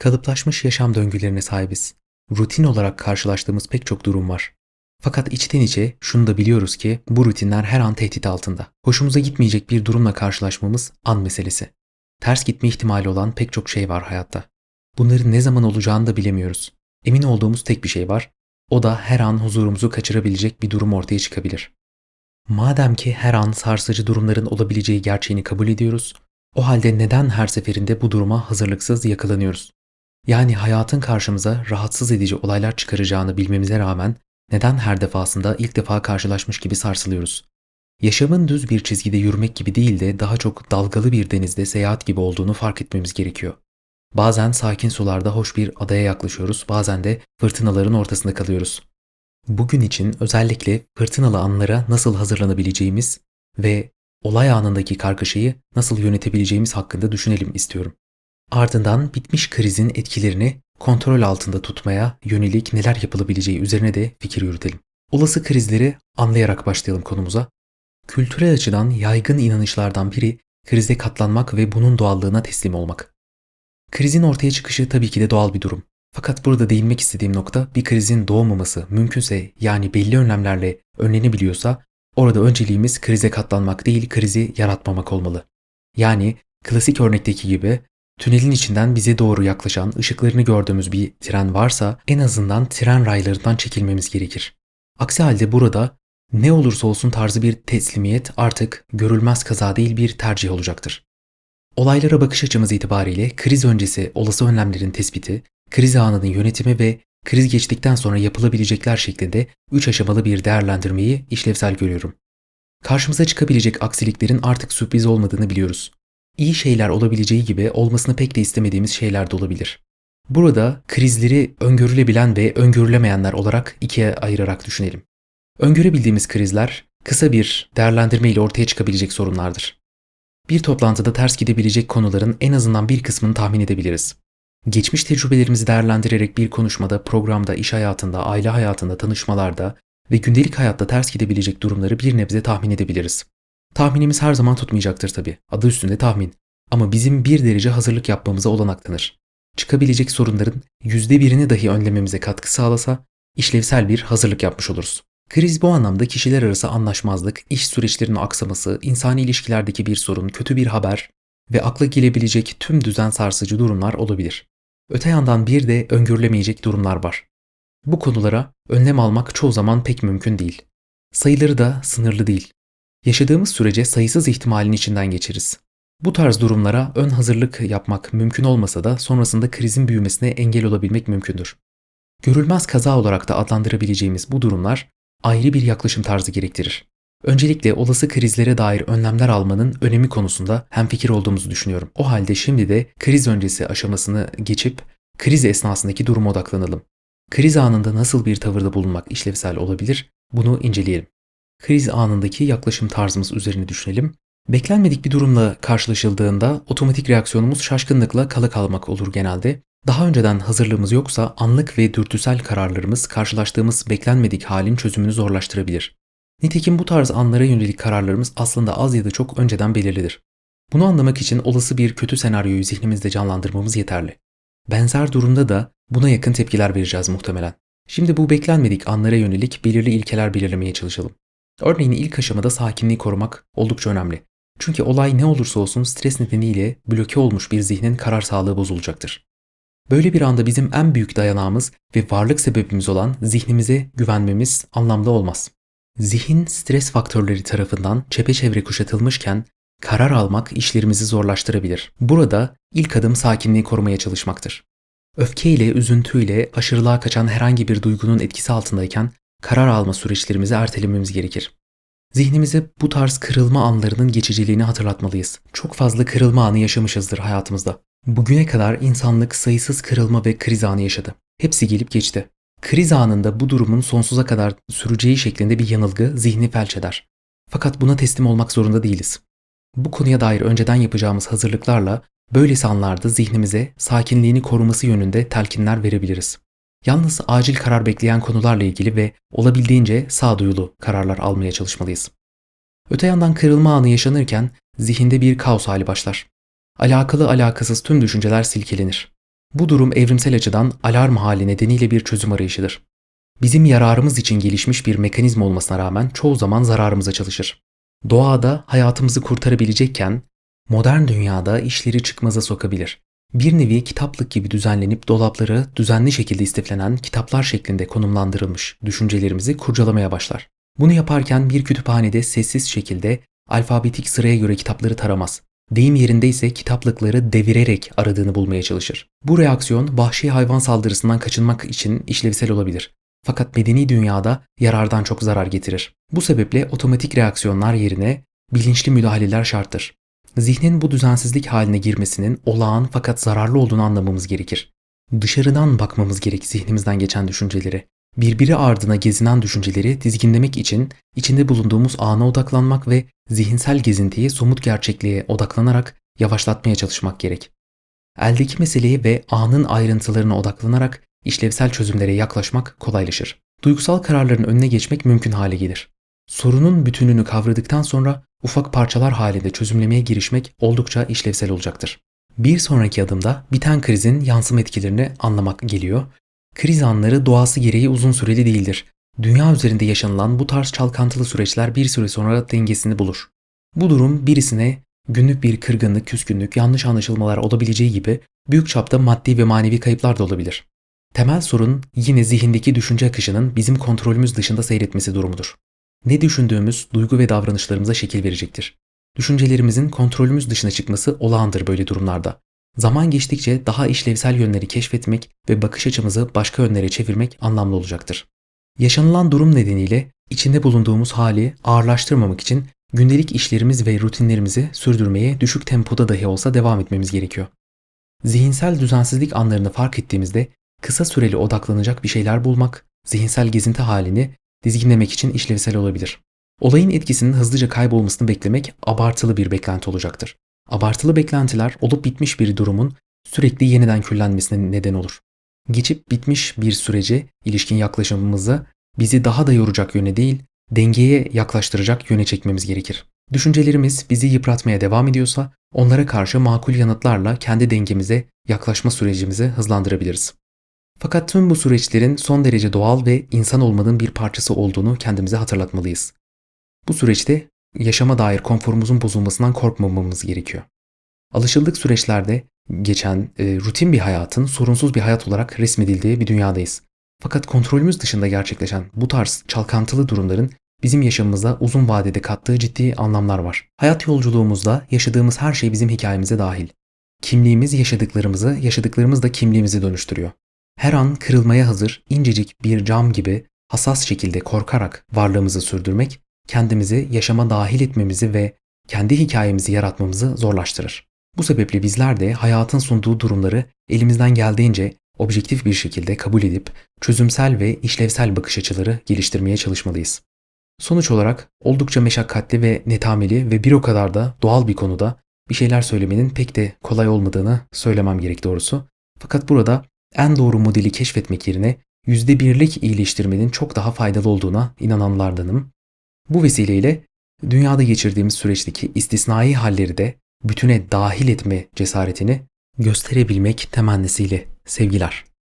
Kalıplaşmış yaşam döngülerine sahibiz. Rutin olarak karşılaştığımız pek çok durum var. Fakat içten içe şunu da biliyoruz ki bu rutinler her an tehdit altında. Hoşumuza gitmeyecek bir durumla karşılaşmamız an meselesi. Ters gitme ihtimali olan pek çok şey var hayatta. Bunların ne zaman olacağını da bilemiyoruz. Emin olduğumuz tek bir şey var. O da her an huzurumuzu kaçırabilecek bir durum ortaya çıkabilir. Madem ki her an sarsıcı durumların olabileceği gerçeğini kabul ediyoruz, o halde neden her seferinde bu duruma hazırlıksız yakalanıyoruz? Yani hayatın karşımıza rahatsız edici olaylar çıkaracağını bilmemize rağmen neden her defasında ilk defa karşılaşmış gibi sarsılıyoruz? Yaşamın düz bir çizgide yürümek gibi değil de daha çok dalgalı bir denizde seyahat gibi olduğunu fark etmemiz gerekiyor. Bazen sakin sularda hoş bir adaya yaklaşıyoruz, bazen de fırtınaların ortasında kalıyoruz. Bugün için özellikle fırtınalı anlara nasıl hazırlanabileceğimiz ve olay anındaki kargaşayı nasıl yönetebileceğimiz hakkında düşünelim istiyorum. Ardından bitmiş krizin etkilerini kontrol altında tutmaya yönelik neler yapılabileceği üzerine de fikir yürütelim. Olası krizleri anlayarak başlayalım konumuza. Kültürel açıdan yaygın inanışlardan biri krize katlanmak ve bunun doğallığına teslim olmak. Krizin ortaya çıkışı tabii ki de doğal bir durum. Fakat burada değinmek istediğim nokta bir krizin doğmaması mümkünse yani belli önlemlerle önlenebiliyorsa orada önceliğimiz krize katlanmak değil krizi yaratmamak olmalı. Yani klasik örnekteki gibi tünelin içinden bize doğru yaklaşan ışıklarını gördüğümüz bir tren varsa en azından tren raylarından çekilmemiz gerekir. Aksi halde burada ne olursa olsun tarzı bir teslimiyet artık görülmez kaza değil bir tercih olacaktır. Olaylara bakış açımız itibariyle kriz öncesi olası önlemlerin tespiti, kriz anının yönetimi ve kriz geçtikten sonra yapılabilecekler şeklinde 3 aşamalı bir değerlendirmeyi işlevsel görüyorum. Karşımıza çıkabilecek aksiliklerin artık sürpriz olmadığını biliyoruz. İyi şeyler olabileceği gibi olmasını pek de istemediğimiz şeyler de olabilir. Burada krizleri öngörülebilen ve öngörülemeyenler olarak ikiye ayırarak düşünelim. Öngörebildiğimiz krizler kısa bir değerlendirme ile ortaya çıkabilecek sorunlardır. Bir toplantıda ters gidebilecek konuların en azından bir kısmını tahmin edebiliriz. Geçmiş tecrübelerimizi değerlendirerek bir konuşmada, programda, iş hayatında, aile hayatında, tanışmalarda ve gündelik hayatta ters gidebilecek durumları bir nebze tahmin edebiliriz. Tahminimiz her zaman tutmayacaktır tabii. Adı üstünde tahmin. Ama bizim bir derece hazırlık yapmamıza olanak tanır. Çıkabilecek sorunların yüzde birini dahi önlememize katkı sağlasa işlevsel bir hazırlık yapmış oluruz. Kriz bu anlamda kişiler arası anlaşmazlık, iş süreçlerinin aksaması, insani ilişkilerdeki bir sorun, kötü bir haber ve akla gelebilecek tüm düzen sarsıcı durumlar olabilir. Öte yandan bir de öngörülemeyecek durumlar var. Bu konulara önlem almak çoğu zaman pek mümkün değil. Sayıları da sınırlı değil. Yaşadığımız sürece sayısız ihtimalin içinden geçeriz. Bu tarz durumlara ön hazırlık yapmak mümkün olmasa da sonrasında krizin büyümesine engel olabilmek mümkündür. Görülmez kaza olarak da adlandırabileceğimiz bu durumlar ayrı bir yaklaşım tarzı gerektirir. Öncelikle olası krizlere dair önlemler almanın önemi konusunda hemfikir olduğumuzu düşünüyorum. O halde şimdi de kriz öncesi aşamasını geçip kriz esnasındaki duruma odaklanalım. Kriz anında nasıl bir tavırda bulunmak işlevsel olabilir? Bunu inceleyelim. Kriz anındaki yaklaşım tarzımız üzerine düşünelim. Beklenmedik bir durumla karşılaşıldığında otomatik reaksiyonumuz şaşkınlıkla kala kalmak olur genelde. Daha önceden hazırlığımız yoksa anlık ve dürtüsel kararlarımız karşılaştığımız beklenmedik halin çözümünü zorlaştırabilir. Nitekim bu tarz anlara yönelik kararlarımız aslında az ya da çok önceden belirlidir. Bunu anlamak için olası bir kötü senaryoyu zihnimizde canlandırmamız yeterli. Benzer durumda da buna yakın tepkiler vereceğiz muhtemelen. Şimdi bu beklenmedik anlara yönelik belirli ilkeler belirlemeye çalışalım. Örneğin ilk aşamada sakinliği korumak oldukça önemli. Çünkü olay ne olursa olsun stres nedeniyle bloke olmuş bir zihnin karar sağlığı bozulacaktır. Böyle bir anda bizim en büyük dayanağımız ve varlık sebebimiz olan zihnimize güvenmemiz anlamda olmaz. Zihin stres faktörleri tarafından çepeçevre kuşatılmışken karar almak işlerimizi zorlaştırabilir. Burada ilk adım sakinliği korumaya çalışmaktır. Öfkeyle, üzüntüyle aşırılığa kaçan herhangi bir duygunun etkisi altındayken karar alma süreçlerimizi ertelememiz gerekir. Zihnimize bu tarz kırılma anlarının geçiciliğini hatırlatmalıyız. Çok fazla kırılma anı yaşamışızdır hayatımızda. Bugüne kadar insanlık sayısız kırılma ve kriz anı yaşadı. Hepsi gelip geçti. Kriz anında bu durumun sonsuza kadar süreceği şeklinde bir yanılgı zihni felç eder. Fakat buna teslim olmak zorunda değiliz. Bu konuya dair önceden yapacağımız hazırlıklarla böylesi anlarda zihnimize sakinliğini koruması yönünde telkinler verebiliriz. Yalnız acil karar bekleyen konularla ilgili ve olabildiğince sağduyulu kararlar almaya çalışmalıyız. Öte yandan kırılma anı yaşanırken zihinde bir kaos hali başlar. Alakalı alakasız tüm düşünceler silkelenir. Bu durum evrimsel açıdan alarm hali nedeniyle bir çözüm arayışıdır. Bizim yararımız için gelişmiş bir mekanizma olmasına rağmen çoğu zaman zararımıza çalışır. Doğada hayatımızı kurtarabilecekken modern dünyada işleri çıkmaza sokabilir. Bir nevi kitaplık gibi düzenlenip dolapları düzenli şekilde istiflenen kitaplar şeklinde konumlandırılmış düşüncelerimizi kurcalamaya başlar. Bunu yaparken bir kütüphanede sessiz şekilde alfabetik sıraya göre kitapları taramaz. Deyim yerinde ise kitaplıkları devirerek aradığını bulmaya çalışır. Bu reaksiyon vahşi hayvan saldırısından kaçınmak için işlevsel olabilir. Fakat medeni dünyada yarardan çok zarar getirir. Bu sebeple otomatik reaksiyonlar yerine bilinçli müdahaleler şarttır. Zihnin bu düzensizlik haline girmesinin olağan fakat zararlı olduğunu anlamamız gerekir. Dışarıdan bakmamız gerek zihnimizden geçen düşünceleri. Birbiri ardına gezinen düşünceleri dizginlemek için içinde bulunduğumuz ana odaklanmak ve zihinsel gezintiyi somut gerçekliğe odaklanarak yavaşlatmaya çalışmak gerek. Eldeki meseleye ve anın ayrıntılarına odaklanarak işlevsel çözümlere yaklaşmak kolaylaşır. Duygusal kararların önüne geçmek mümkün hale gelir. Sorunun bütününü kavradıktan sonra ufak parçalar halinde çözümlemeye girişmek oldukça işlevsel olacaktır. Bir sonraki adımda biten krizin yansıma etkilerini anlamak geliyor. Kriz anları doğası gereği uzun süreli değildir. Dünya üzerinde yaşanılan bu tarz çalkantılı süreçler bir süre sonra dengesini bulur. Bu durum birisine günlük bir kırgınlık, küskünlük, yanlış anlaşılmalar olabileceği gibi büyük çapta maddi ve manevi kayıplar da olabilir. Temel sorun yine zihindeki düşünce akışının bizim kontrolümüz dışında seyretmesi durumudur. Ne düşündüğümüz duygu ve davranışlarımıza şekil verecektir. Düşüncelerimizin kontrolümüz dışına çıkması olağandır böyle durumlarda. Zaman geçtikçe daha işlevsel yönleri keşfetmek ve bakış açımızı başka yönlere çevirmek anlamlı olacaktır. Yaşanılan durum nedeniyle içinde bulunduğumuz hali ağırlaştırmamak için gündelik işlerimiz ve rutinlerimizi sürdürmeye düşük tempoda dahi olsa devam etmemiz gerekiyor. Zihinsel düzensizlik anlarını fark ettiğimizde kısa süreli odaklanacak bir şeyler bulmak, zihinsel gezinti halini dizginlemek için işlevsel olabilir. Olayın etkisinin hızlıca kaybolmasını beklemek abartılı bir beklenti olacaktır. Abartılı beklentiler olup bitmiş bir durumun sürekli yeniden küllenmesine neden olur. Geçip bitmiş bir sürece ilişkin yaklaşımımızı bizi daha da yoracak yöne değil, dengeye yaklaştıracak yöne çekmemiz gerekir. Düşüncelerimiz bizi yıpratmaya devam ediyorsa onlara karşı makul yanıtlarla kendi dengemize yaklaşma sürecimizi hızlandırabiliriz. Fakat tüm bu süreçlerin son derece doğal ve insan olmanın bir parçası olduğunu kendimize hatırlatmalıyız. Bu süreçte yaşama dair konforumuzun bozulmasından korkmamamız gerekiyor. Alışıldık süreçlerde geçen e, rutin bir hayatın sorunsuz bir hayat olarak resmedildiği bir dünyadayız. Fakat kontrolümüz dışında gerçekleşen bu tarz çalkantılı durumların bizim yaşamımıza uzun vadede kattığı ciddi anlamlar var. Hayat yolculuğumuzda yaşadığımız her şey bizim hikayemize dahil. Kimliğimiz yaşadıklarımızı, yaşadıklarımız da kimliğimizi dönüştürüyor. Her an kırılmaya hazır incecik bir cam gibi hassas şekilde korkarak varlığımızı sürdürmek, kendimizi yaşama dahil etmemizi ve kendi hikayemizi yaratmamızı zorlaştırır. Bu sebeple bizler de hayatın sunduğu durumları elimizden geldiğince objektif bir şekilde kabul edip çözümsel ve işlevsel bakış açıları geliştirmeye çalışmalıyız. Sonuç olarak oldukça meşakkatli ve netameli ve bir o kadar da doğal bir konuda bir şeyler söylemenin pek de kolay olmadığını söylemem gerek doğrusu. Fakat burada en doğru modeli keşfetmek yerine %1'lik iyileştirmenin çok daha faydalı olduğuna inananlardanım. Bu vesileyle dünyada geçirdiğimiz süreçteki istisnai halleri de bütüne dahil etme cesaretini gösterebilmek temennisiyle sevgiler.